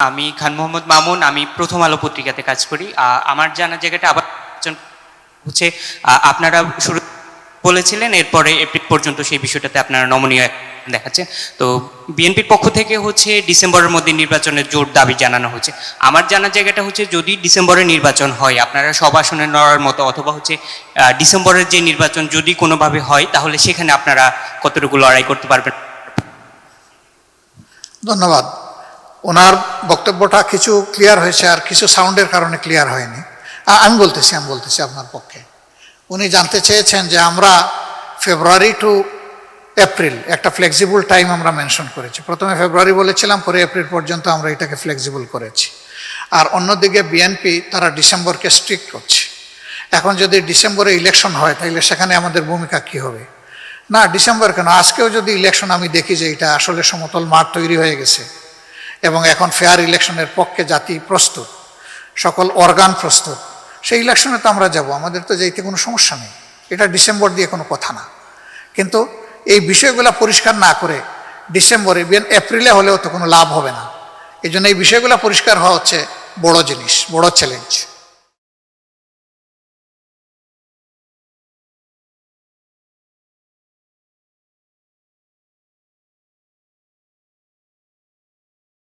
আমি খান মোহাম্মদ মামুন, আমি প্রথম আলো পত্রিকাতে কাজ করি। আমার জানা জায়গাটা আবার হচ্ছে আপনারা শুরু বলেছিলেন, এরপরে এপ্রিল পর্যন্ত সেই বিষয়টাতে আপনারা নমনীয় দেখাচ্ছে। তো বিএনপির পক্ষ থেকে হচ্ছে ডিসেম্বরের মধ্যে নির্বাচনের জোর দাবি জানানো হচ্ছে। আমার জানার জায়গাটা হচ্ছে যদি ডিসেম্বরে নির্বাচন হয়, আপনারা সব আসনে লড়ার মতো, অথবা হচ্ছে ডিসেম্বরের যে নির্বাচন যদি কোনোভাবে হয়, তাহলে সেখানে আপনারা কতটুকু লড়াই করতে পারবেন? ধন্যবাদ। ওনার বক্তব্যটা কিছু ক্লিয়ার হয়েছে আর কিছু সাউন্ডের কারণে ক্লিয়ার হয়নি। আমি বলতেছি আমি বলতেছি আপনার পক্ষে। উনি জানতে চেয়েছেন যে আমরা ফেব্রুয়ারি টু এপ্রিল একটা ফ্লেক্সিবল টাইম আমরা মেনশন করেছি। প্রথমে ফেব্রুয়ারি বলেছিলাম, পরে এপ্রিল পর্যন্ত আমরা এটাকে ফ্লেক্সিবল করেছি। আর অন্যদিকে বিএনপি তারা ডিসেম্বরকে স্ট্রিক্ট করছে। এখন যদি ডিসেম্বরে ইলেকশন হয় তাহলে সেখানে আমাদের ভূমিকা কি হবে? না, ডিসেম্বর কেন? আজকেও যদি ইলেকশন আমি দেখি যে এটা আসলে সমতল মাঠ তৈরি হয়ে গেছে। এবং এখন ফেয়ার ইলেকশনের পক্ষে জাতি প্রস্তুত, সকল অর্গান প্রস্তুত, সেই ইলেকশনে তো আমরা যাব, আমাদের তো যাইতে কোনো সমস্যা নেই। এটা ডিসেম্বর দিয়ে কোনো কথা না। কিন্তু এই বিষয়গুলো পরিষ্কার না করে ডিসেম্বরে এপ্রিলে হলেও তো কোনো লাভ হবে না। এই জন্য এই বিষয়গুলো পরিষ্কার হওয়া হচ্ছে বড় জিনিস, বড় চ্যালেঞ্জ